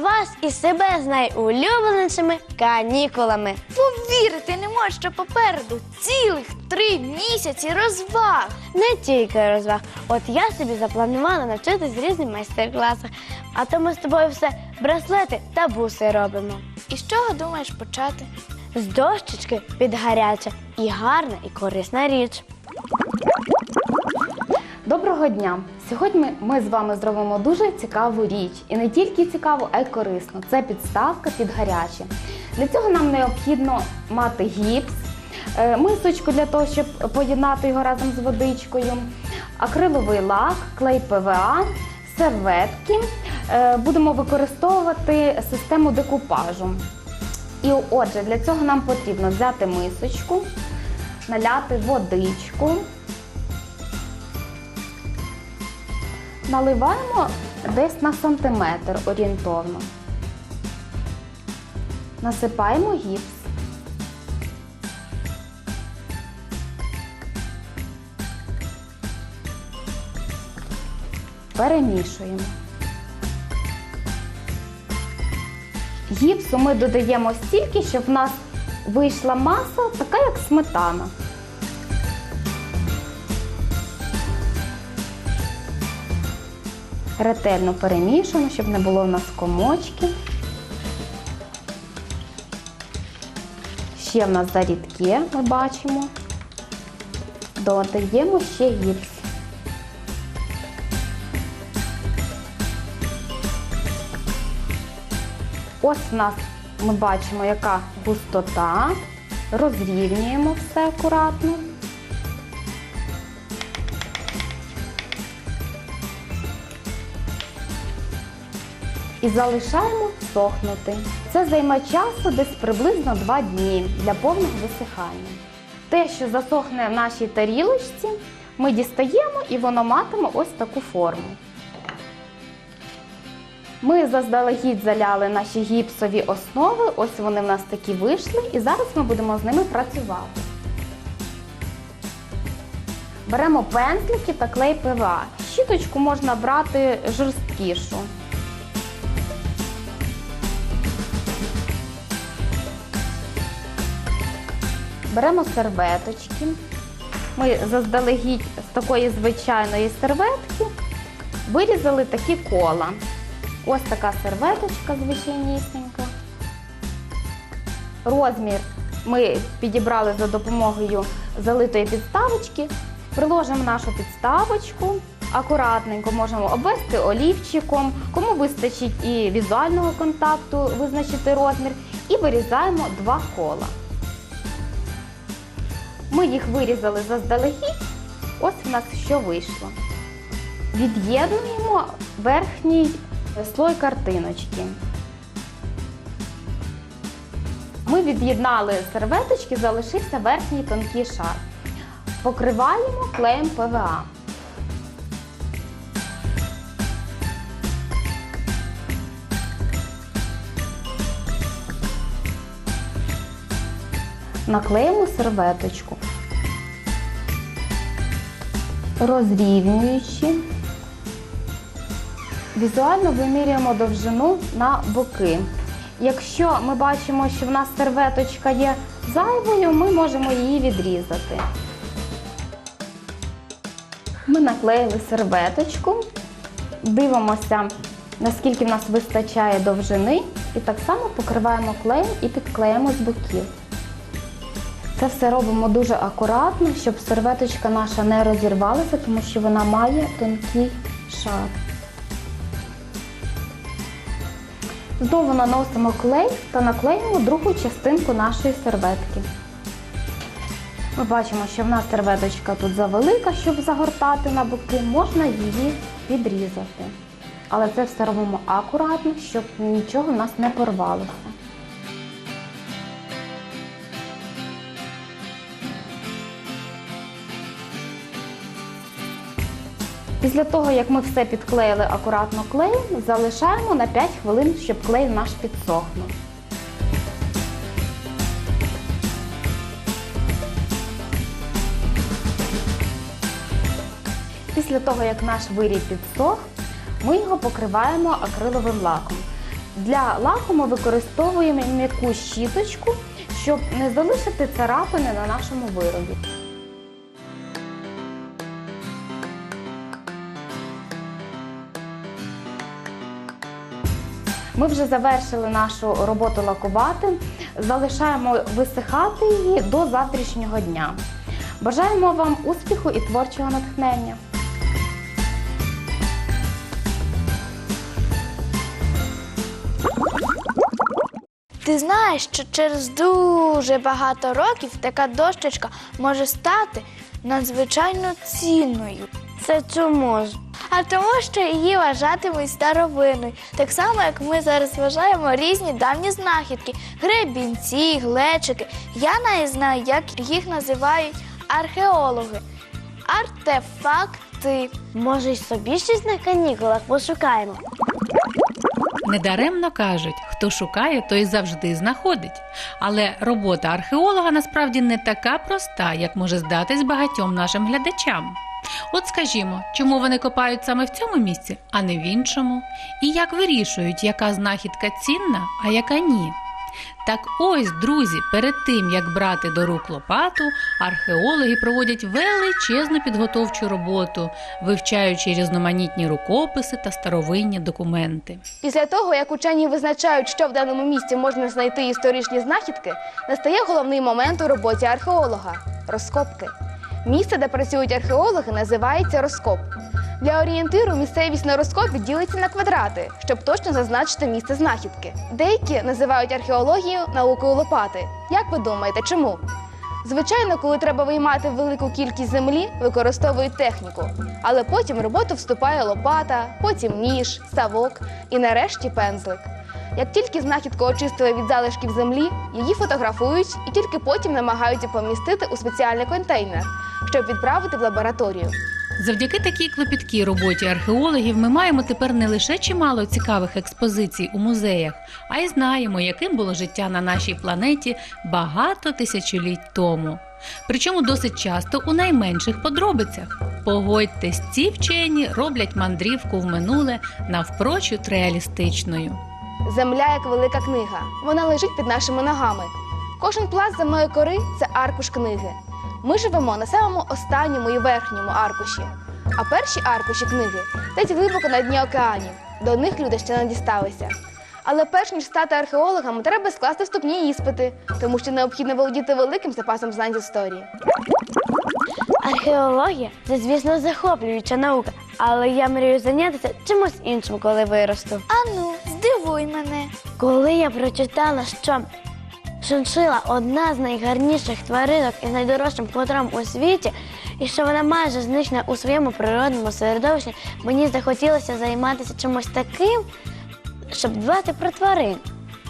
вас і себе з найулюбленішими канікулами. Повірити не можу, що попереду цілих три місяці розваг. Не тільки розваг. От я собі запланувала навчитись різним майстер-класах. А то ми з тобою все браслети та буси робимо. І з чого думаєш почати? З дощечки під гаряча і гарна, і корисна річ. Доброго дня! Сьогодні ми з вами зробимо дуже цікаву річ. І не тільки цікаву, а й корисну. Це підставка під гаряче. Для цього нам необхідно мати гіпс, е, мисочку для того, щоб поєднати його разом з водичкою, акриловий лак, клей ПВА, серветки. Е, Будемо використовувати систему декупажу. І отже, для цього нам потрібно взяти мисочку, наляти водичку. Наливаємо десь на сантиметр орієнтовно. Насипаємо гіпс. Перемішуємо. Гіпсу ми додаємо стільки, щоб в нас вийшла маса, така як сметана. Ретельно перемішуємо, щоб не було в нас комочки. Ще в нас зарідке, ми бачимо. Додаємо ще гіпс. Ось в нас ми бачимо, яка густота. Розрівнюємо все акуратно. І залишаємо сохнути. Це займе часу десь приблизно 2 дні для повного висихання. Те, що засохне в нашій тарілочці, ми дістаємо і воно матиме ось таку форму. Ми заздалегідь заляли наші гіпсові основи, ось вони в нас такі вийшли, і зараз ми будемо з ними працювати. Беремо пензлики та клей ПВА. Щіточку можна брати жорсткішу. Беремо серветочки. Ми заздалегідь з такої звичайної серветки вирізали такі кола. Ось така серветочка звичайнісінька. Розмір ми підібрали за допомогою залитої підставочки. Приложимо нашу підставочку. Акуратненько можемо обвести олівчиком, кому вистачить і візуального контакту, визначити розмір. І вирізаємо два кола. Ми їх вирізали заздалегідь. Ось в нас що вийшло. Від'єднуємо верхній слой картиночки. Ми від'єднали серветочки, залишився верхній тонкий шар. Покриваємо клеєм ПВА. Наклеїмо серветочку, розрівнюючи. Візуально вимірюємо довжину на боки. Якщо ми бачимо, що в нас серветочка є зайвою, ми можемо її відрізати. Ми наклеїли серветочку, дивимося, наскільки в нас вистачає довжини, і так само покриваємо клеєм і підклеїмо з боків. Це все робимо дуже акуратно, щоб серветочка наша не розірвалася, тому що вона має тонкий шар. Знову наносимо клей та наклеїмо другу частинку нашої серветки. Ми бачимо, що в нас серветочка тут завелика, щоб загортати на боки, можна її відрізати. Але це все робимо акуратно, щоб нічого в нас не порвалося. Після того, як ми все підклеїли акуратно клеєм, залишаємо на 5 хвилин, щоб клей наш підсохнув. Після того, як наш виріб підсох, ми його покриваємо акриловим лаком. Для лаку ми використовуємо м'яку щіточку, щоб не залишити царапини на нашому виробі. Ми вже завершили нашу роботу лакувати. Залишаємо висихати її до завтрашнього дня. Бажаємо вам успіху і творчого натхнення! Ти знаєш, що через дуже багато років така дощечка може стати надзвичайно цінною. Це чому ж? А тому, що її вважатимуть старовинною, так само, як ми зараз вважаємо різні давні знахідки, гребінці, глечики. Я навіть знаю, як їх називають археологи. Артефакти. Може, й собі щось на канікулах пошукаємо. Недаремно кажуть, хто шукає, той завжди знаходить. Але робота археолога насправді не така проста, як може здатись багатьом нашим глядачам. От скажімо, чому вони копають саме в цьому місці, а не в іншому, і як вирішують, яка знахідка цінна, а яка ні. Так ось, друзі, перед тим як брати до рук лопату, археологи проводять величезну підготовчу роботу, вивчаючи різноманітні рукописи та старовинні документи. Після того, як учені визначають, що в даному місці можна знайти історичні знахідки, настає головний момент у роботі археолога розкопки. Місце, де працюють археологи, називається розкоп. Для орієнтиру місцевість на розкопі ділиться на квадрати, щоб точно зазначити місце знахідки. Деякі називають археологію наукою лопати. Як ви думаєте, чому? Звичайно, коли треба виймати велику кількість землі, використовують техніку. Але потім в роботу вступає лопата, потім ніж, ставок і нарешті пензлик. Як тільки знахідку очистили від залишків землі, її фотографують і тільки потім намагаються помістити у спеціальний контейнер, щоб відправити в лабораторію. Завдяки такій клопіткій роботі археологів ми маємо тепер не лише чимало цікавих експозицій у музеях, а й знаємо, яким було життя на нашій планеті багато тисячоліть тому. Причому досить часто у найменших подробицях. Погодьтесь, ці вчені роблять мандрівку в минуле навпрочуд реалістичною. Земля як велика книга. Вона лежить під нашими ногами. Кожен пласт земної кори це аркуш книги. Ми живемо на самому останньому і верхньому аркуші. А перші аркуші книги десь глибоко на дні океанів. До них люди ще не дісталися. Але перш ніж стати археологом, треба скласти вступні іспити, тому що необхідно володіти великим запасом знань з історії. Археологія це, звісно, захоплююча наука, але я мрію зайнятися чимось іншим, коли виросту. Ану, здивуй мене. Коли я прочитала, що шиншила одна з найгарніших тваринок і найдорожчим хутором у світі, і що вона майже знищена у своєму природному середовищі, мені захотілося займатися чимось таким, щоб дбати про тварин.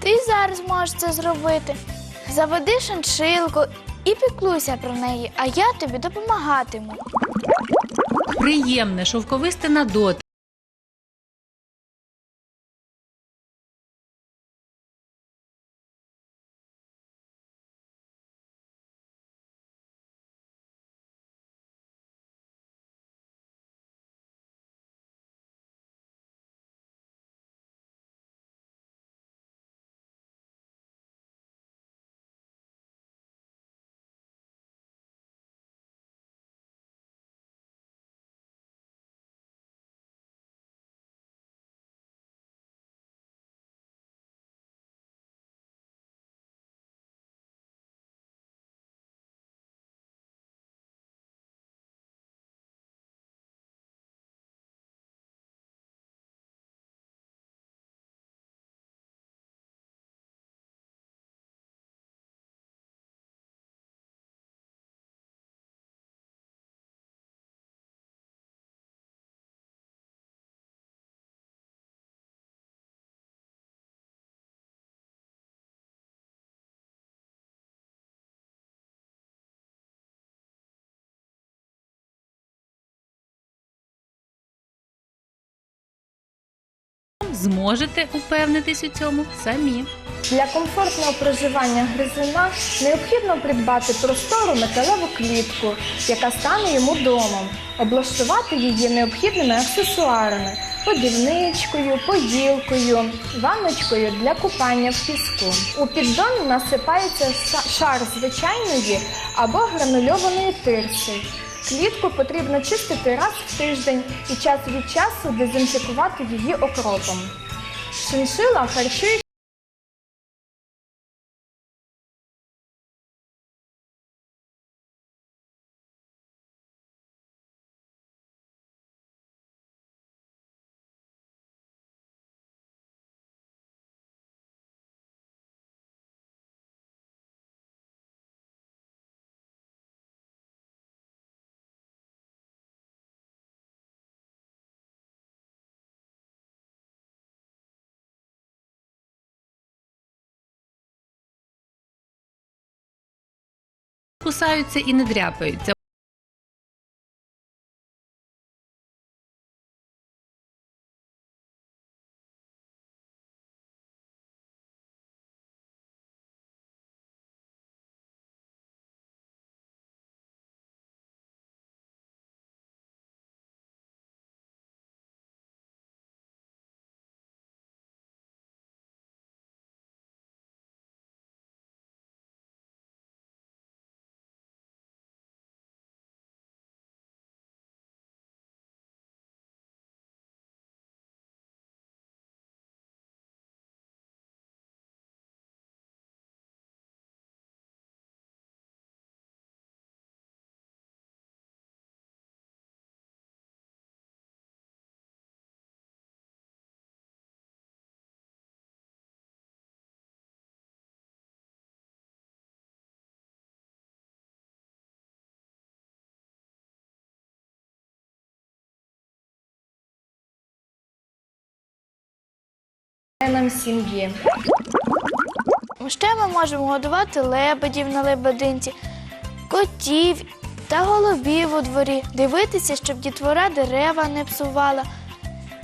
Ти й зараз можеш це зробити. Заведи шиншилку і піклуйся про неї, а я тобі допомагатиму. Приємне, шовковисте на дотик. Зможете упевнитись у цьому самі. Для комфортного проживання гризуна необхідно придбати простору металеву клітку, яка стане йому домом, облаштувати її необхідними аксесуарами, подівничкою, поділкою, ванночкою для купання в піску. У піддон насипається шар звичайної або гранульованої тирси. Клітку потрібно чистити раз в тиждень і час від часу дезінфікувати її окропом. Шиншила харчується Кусаються і не дряпаються. Членам сім'ї. Ще ми можемо годувати лебедів на лебединці, котів та голубів у дворі, дивитися, щоб дітвора дерева не псувала,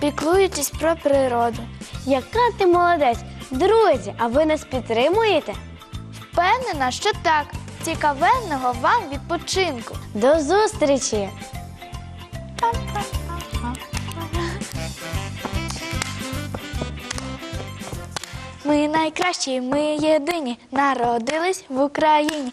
піклуючись про природу. Яка ти молодець! Друзі, а ви нас підтримуєте? Впевнена, що так. Цікавенного вам відпочинку. До зустрічі! Ми найкращі, ми єдині, народились в Україні.